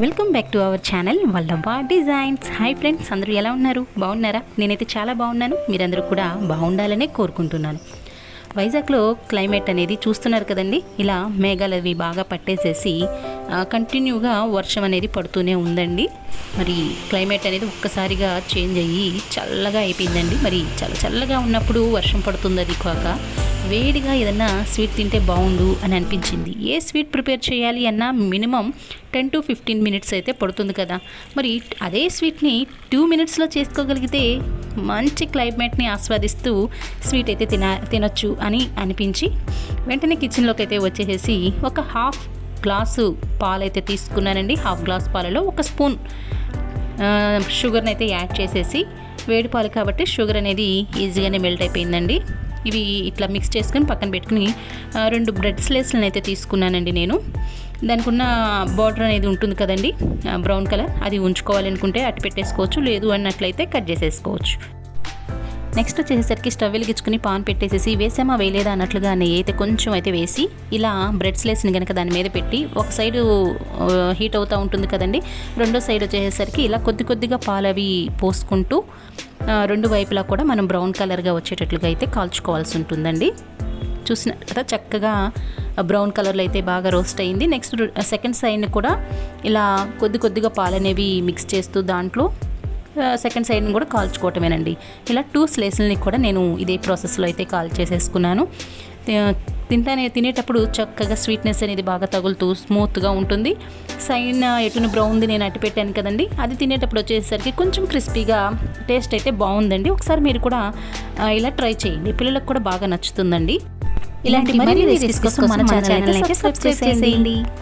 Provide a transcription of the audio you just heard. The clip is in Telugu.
Welcome back to our channel Vallabha designs. Hi friends అందరూ ఎలా ఉన్నారు? బాగున్నారా? నేనైతే చాలా బాగున్నాను. మీరందరూ కూడా బాగుండాలనే కోరుకుంటున్నాను. వైజాగ్లో క్లైమేట్ అనేది చూస్తున్నారు కదండి? ఇలా మేఘాలు అవి బాగా పట్టేసేసి కంటిన్యూగా వర్షం అనేది పడుతూనే ఉందండి. మరి క్లైమేట్ అనేది ఒక్కసారిగా చేంజ్ అయ్యి చల్లగా అయిపోయిందండి. మరి చల్ల చల్లగా ఉన్నప్పుడు వర్షం పడుతుంది అది కాక? వేడిగా ఏదన్నా స్వీట్ తింటే బాగుండు అని అనిపించింది. ఏ స్వీట్ ప్రిపేర్ చేయాలి అన్నా minimum ten to fifteen minutes అయితే పడుతుంది కదా. మరి అదే స్వీట్ని టూ మినిట్స్లో చేసుకోగలిగితే మంచి క్లైమేట్ని ఆస్వాదిస్తూ స్వీట్ అయితే తిన తినొచ్చు అని అనిపించి వెంటనే కిచెన్లోకి అయితే వచ్చేసేసి ఒక హాఫ్ గ్లాసు పాలైతే తీసుకున్నానండి. హాఫ్ గ్లాస్ పాలలో ఒక స్పూన్ షుగర్ని అయితే యాడ్ చేసేసి వేడి పాలు కాబట్టి షుగర్ అనేది ఈజీగానే మెల్ట్ అయిపోయిందండి. ఇవి ఇట్లా మిక్స్ చేసుకొని పక్కన పెట్టుకుని రెండు బ్రెడ్ స్లైస్లను అయితే తీసుకున్నానండి నేను. దానికి ఉన్న బార్డర్ అనేది ఉంటుంది కదండి బ్రౌన్ కలర్ అది ఉంచుకోవాలనుకుంటే అటు పెట్టేసుకోవచ్చు లేదు అన్నట్లయితే కట్ చేసేసుకోవచ్చు. నెక్స్ట్ వచ్చేసరికి స్టవ్ వెలిగించుకుని పాన్ పెట్టేసేసి వేసామా వేయలేదా? అన్నట్లుగా నెయ్యి అయితే కొంచెం అయితే వేసి ఇలా బ్రెడ్ స్లైస్ని కనుక దాని మీద పెట్టి ఒక సైడు హీట్ అవుతూ ఉంటుంది కదండి రెండో సైడ్ వచ్చేసరికి ఇలా కొద్ది కొద్దిగా పాలు అవి పోసుకుంటూ రెండు వైపులా కూడా మనం బ్రౌన్ కలర్గా వచ్చేటట్లుగా అయితే కాల్చుకోవాల్సి ఉంటుందండి. చూసిన కదా చక్కగా బ్రౌన్ కలర్లో అయితే బాగా రోస్ట్ అయింది. నెక్స్ట్ సెకండ్ సైడ్ని కూడా ఇలా కొద్ది కొద్దిగా పాలు అనేవి మిక్స్ చేస్తూ దాంట్లో సెకండ్ సైడ్ని కూడా కాల్చుకోవటమేనండి. ఇలా టూ స్లేస్లని కూడా నేను ఇదే ప్రాసెస్లో అయితే కాల్ చేసేసుకున్నాను. తింటానే తినేటప్పుడు చక్కగా స్వీట్నెస్ అనేది బాగా తగులుతూ స్మూత్గా ఉంటుంది. సైన్ ఎటున బ్రౌన్ది నేను అట్టి పెట్టాను కదండి అది తినేటప్పుడు వచ్చేసరికి కొంచెం క్రిస్పీగా టేస్ట్ అయితే బాగుందండి. ఒకసారి మీరు కూడా ఇలా ట్రై చేయండి. పిల్లలకు కూడా బాగా నచ్చుతుందండి. ఇలాంటి మరిన్ని రెసిపీస్ కోసం మన ఛానల్ అయితే సబ్స్క్రైబ్ చేసేయండి.